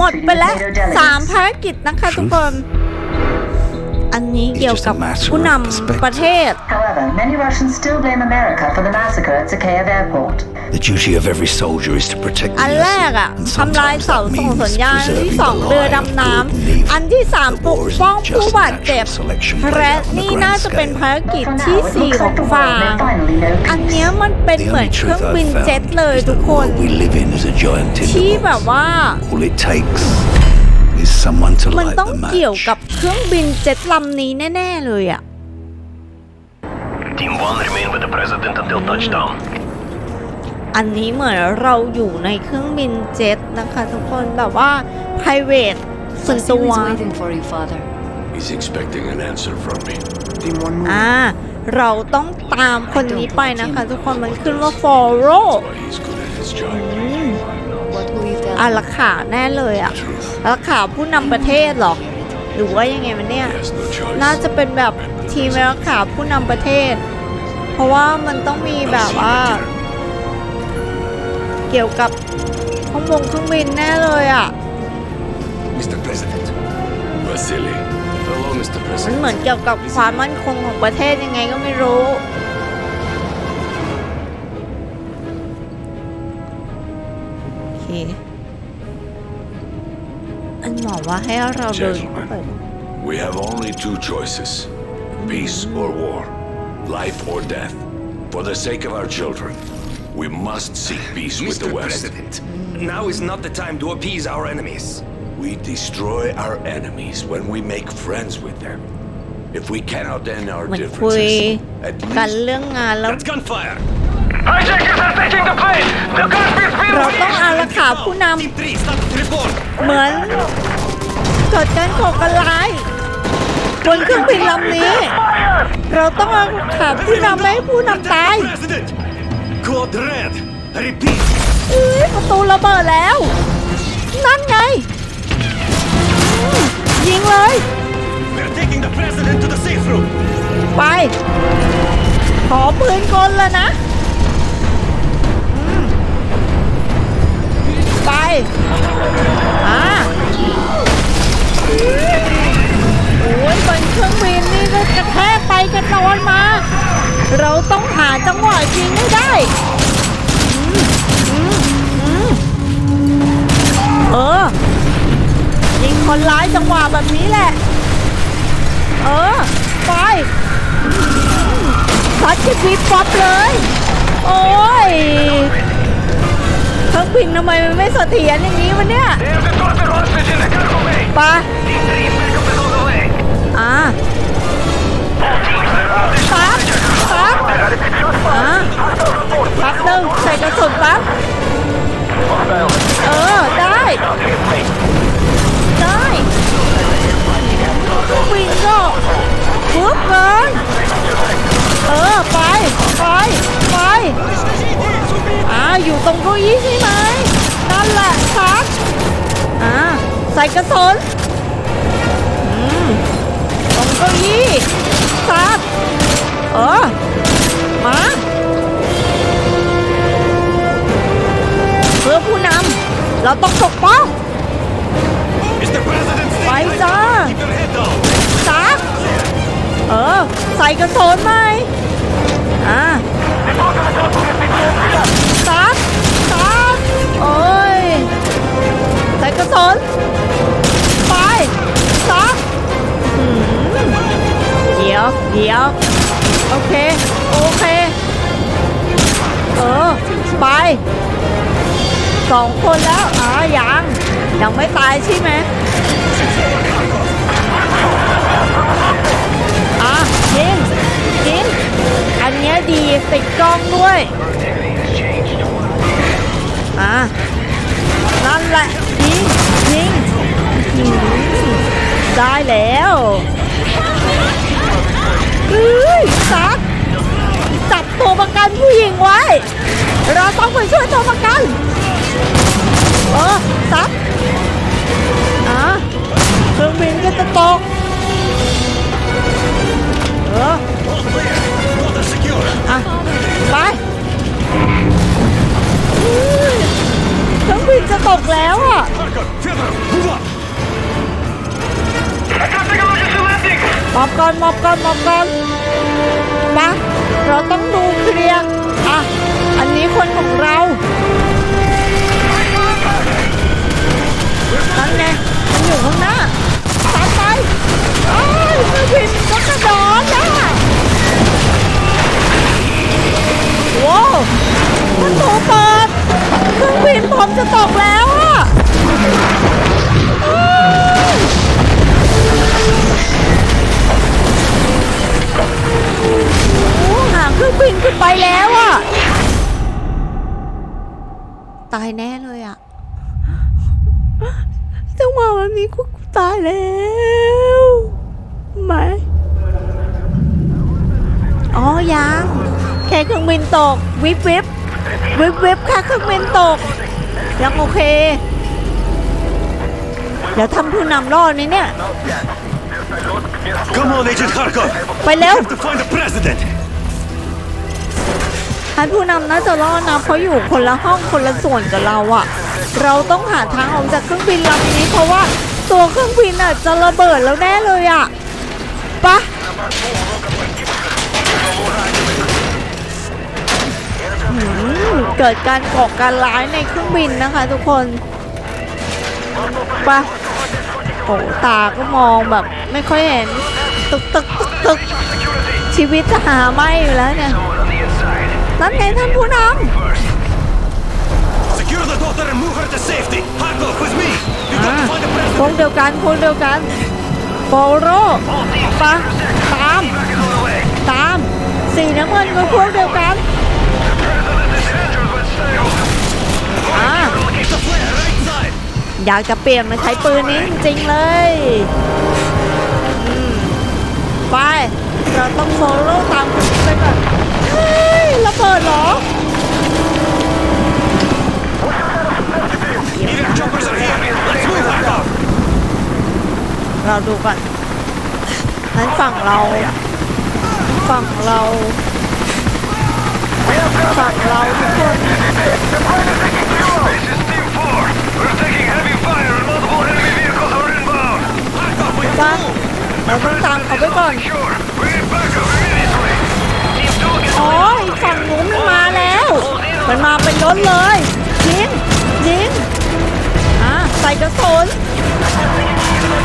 หมด treaty ไป with แล้ว NATO สาม delegates. ภารกิจนะคะทุกคน อันนี้เกี่ยวกับผู้นำประเทศ However, many Russians still blame America for the massacre at Zakhaev Airport. The duty of every soldier is to protect อัน the แรก innocent, อะ and ทำลาย sometimes เสา that ส่ง means สัญญาณอันที่ preserving สอง the เรือ line of ดำน้ good and ำ evil. อันที่สามปก War isn't ป้อง just ผู้ a บาดเจ็บ natural selection played และ out on the นี่ grand น่าจะเป็น scale. ภารกิจ But for ที่ now, it สี่ looks ของ like the ฟา world ง may finally know อัน peace. เนี้ยมันเป็น The เหมือน only เครื่อง truth บิน I've เจ็ต found เลย is ทุ that ก the คน world we live in is a giant ที่แบบ tinderbox. ว่า All it takes is someone to มัน light ต้อง the เกี่ยว match. กับเครื่องบินเจ็ตลำนี้แน่ ๆ เลยอะ Team 1 remain with the president until touchdown. อันนี้เหมือนเราอยู่ในเครื่องบินเจ็ตนะคะทุกคนแบบว่า private ส่วนตัว Vasily is waiting for you, father. He's expecting an answer from me. Team one move. อ่าเราต้องตามคนนี้ไปนะคะ ทุกคนมันขึ้นว่า follow Why he's good at his job. What will you tell อา him? รักขาแน่เลยอะ Truth. อารักขาผู้นำประเทศเหรอ หรือว่ายังไงมันเนี่ย He has no choice. น่าจะเป็นแบบทีมรักขาผู้นำประเทศ เพราะว่ามันต้องมีแบบ I'll see ว่า you later. เกี่ยวกับข้างบงเครื่องบินแน่เลยอะ Mr. President. Vasily. Hello, Mr. มันเหมือน President. เกี่ยวกับความมั่นคงของประเทศยังไงก็ไม่รู้ โอเค อันบอกว่าให้เราเดินเข้าไป We have only two choices. Peace or war. Life or death. For the sake of our children, we must seek peace with the Mr. West. President, now is not the time to appease our enemies. We destroy our enemies when we make friends with them. If we cannot end our เหมือนคุย differences, at กัน least เรื่องงานแล้ว That's gunfire! Hijackers are taking the plane! The cockpit's being เราต้องอารักขาผู้น Team 3, status report! ำเหมือนเกิดการก่อการร้ายบนเครื่องบินลำนี้ เราต้องอารักขาผู้นำไม่ให้ผู้นำตาย President! Code red! Repeat! เอ้ยประตูระเบิดแล้ว นั่นไงอืมยิงเลย We're taking the president to the safe room! ไป ขอปืนกลแล้วนะอืมไปอ่ พี่พีป๊อปเลย โอ้ยเครื่องบินทำไมมันไม่สเสถียรอย่างนี้วะเนี่ยปะอ่าปั๊บปั๊บอ่าปั๊บหนึ่งใส่กระสุนปั๊บเออ ได้ ออไปไปไปอ่าอยู่ตรงเก้าอี้ใช่ไหมนั่นแหละชัดอ่าใส่กระสุนอืมตรงเก้าอี้ซัดเออมาเพื่อผู้นำเราต้องปกป้อง ส่กระสุนไหมอ่าซัดซัดโอ้ย ใส่กระสุนไปซัดเดี๋ยวเดี๋ยวโอเค โอเค เออ ไปสองคนแล้วอ่ายังยังไม่ตายใช่ไหม อันนี้ดีติดกล้องด้วย อะ นั่นแหละยิงยิงได้แล้วเฮ้ยซักจับตัวประกันผู้หญิงไว้ เราต้องไปช่วยตัวประกัน เออซักอะเครื่องบินก็จะตก มอปก่อนมอบก่อนมอบก่อนปะเราต้องดูเคลียร์อะ อันนี้คนของเรานั่นไงมันอยู่ข้างหน้าตามไปอ้ยเครื่องบินก็กระโดดอะว้าวประตูเปิดเครื่องบินผมจะตกแล้วอะ กูตายแล้วไหมอ๋อยังแค่เครื่องบินตก วิบวิบวิบวิบแค่เครื่องบินตก ยังโอเค เดี๋ยวทำผู้นำรอดไหมเนี่ย Come on, Agent Kharkov! ไปเร็ว We have to find the president! ท่านผู้นำน่าจะรอดนะเพราะอยู่คนละห้องคนละส่วนกับเราอะเราต้องหาทางออกจากเครื่องบินลำนี้เพราะว่า ตัวเครื่องบินอะจะระเบิดแล้วแน่เลยอะปะเกิดการก่อการร้ายในเครื่องบินนะคะทุกคนปะโอ้ตาก็มองแบบไม่ค่อยเห็นตึกตึกตึกตึกชีวิตจะหาไม่อยู่แล้วเนี่ยนั่นไงท่านผู้น Secure the daughter and move her to safety! Kharkov, with me! You ำ got to find the พวกเดียวกันพวกเดียวกันโปโรปะตาม ตามสีน้ำเงินเป็พวกเดียวกันอ่า The flare, right side! อยากจะเปลี่ยนมาใช้ปืนนี้จริงๆเลยไป เราต้องโซโล่ตามคนนี้ไปก่อนเฮ้ยระเบิดเหรอ choppers are here! Let's move, Kharkov! เราดูก่อนนั้นฝั่งเรา ฝั่งเรา ฝั่งเราทุกคน This is Team 4. We're taking heavy fire and multiple enemy vehicles are inbound. Kharkov, we have บ้างเราต้องตามเขาไปก่อน Sure. We need backup immediately. Team 2 gets อ๋อ อีกฝั่งนู้นมันมาแล้ว มันมาเป็นรถเลยยิงยิงอะใส่ กระสุน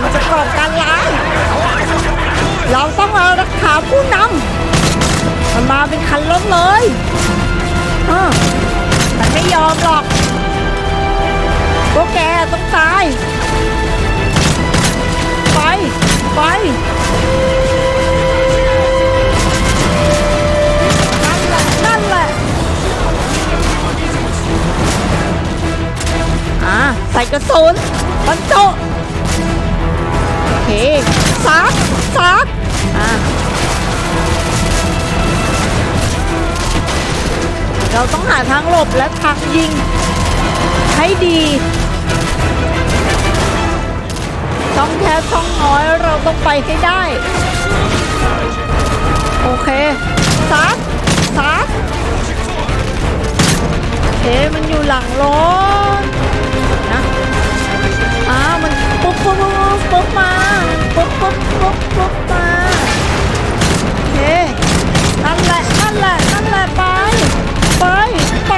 มันจะก่อการร้ายเราต้องเอารักขาผู้นำมันมาเป็นคันล้มเลยมันไม่ยอมหรอกพวกแกต้องตาย ไป ไป ส่กระสุนบรรจุโอเคซักซักอ่าเราต้องหาทางหลบและทางยิง ให้ดีช่องแคบช่องน้อยเราต้องไปให้ได้ โอเคซักซักเอ๊ะมันอยู่หลังรถ ปุ๊บปุ๊บปุ๊บมาปุ๊บปุ๊บปุ๊บปุ๊บมาโอเคนั่นแหละนั่นแหละนั่นแหละไปไปไป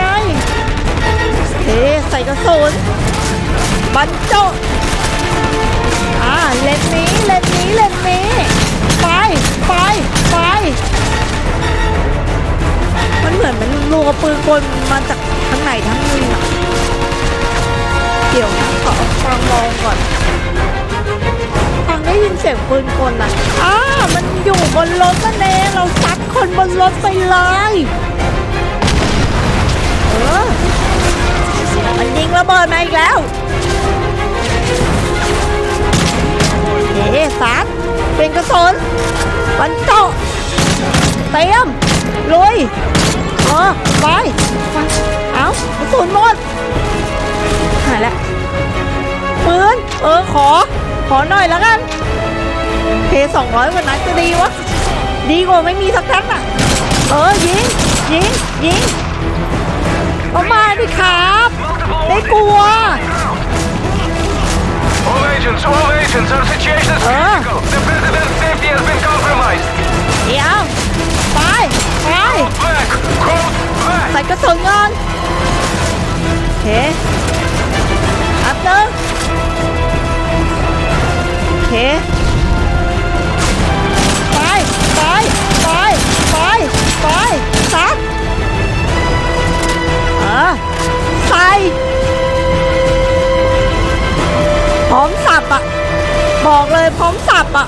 เอ๊ะใส่กระสุนบรรจุอ่าเลนนี้เลนนี้เลนนี้ไปไปไปมันเหมือนมันรัวปืนกลมาจากทั้งไหนทั้งนึงอะ เดี๋ยวขอฟังมองก่อนฟังได้ยินเสียงปืนกลอะอ้ามันอยู่บนรถนั่นเองเราซัดคนบนรถไปเลยเออมันยิงระเบิดมาอีกแล้วเอ๊ซัดเป็นกระสุนบรรจุเตรียมลุยเออไปไปายแล้วปืนเออขอ ขอหน่อยแล้วกันเพสองร้อยกว่านัดจะดีวะดีกว่าไม่มีสักนัดอะ เออยิงยิงยิงเอามาดิครับไม่กลัว All agents, all agents, our situation is Uh. critical. The เคไปไปไปไปไปซักเออใส่พร้อมสับอะ บอกเลยพร้อมสับอะ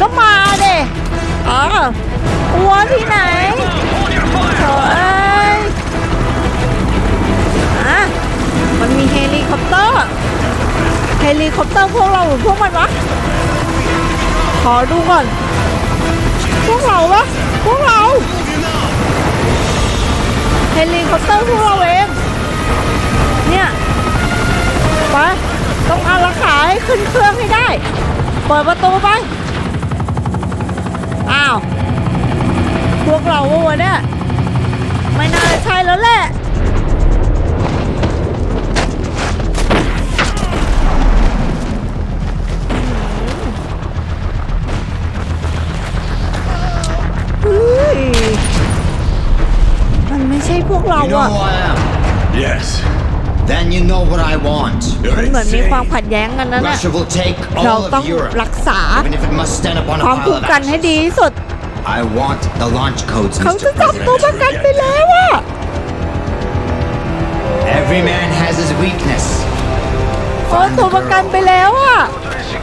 ก็มาเด้เออกลัวที่ไหนเอ้ยอะมันมีเฮลิคอปเตอร์ เฮลิคอปเตอร์พวกเราหรือพวกมันวะ ขอดูก่อน พวกเราวะพวกเราเฮลิคอปเตอร์พวกเราเอง เนี่ยไปต้องเอารักขาให้ขึ้นเครื่องให้ได้ เปิดประตูไป อ้าว พวกเราวะเนี่ยไม่น่าจะใช่แล้วแหละ you know what I want. มันเหมือนมีความขัดแย้งกันนะเนี่ย Russia will take เรา all ต้อง of Europe, รักษา even if it must stand upon ความ a คุ้ม pile of กันให้ ashes. ดีที่สุด I want the launch codes, เขาจะ Mr. จับตัวประ President. กันไปแล้วอะ Every man has his weakness. เขาตัวประกันไปแล้วอะ To receive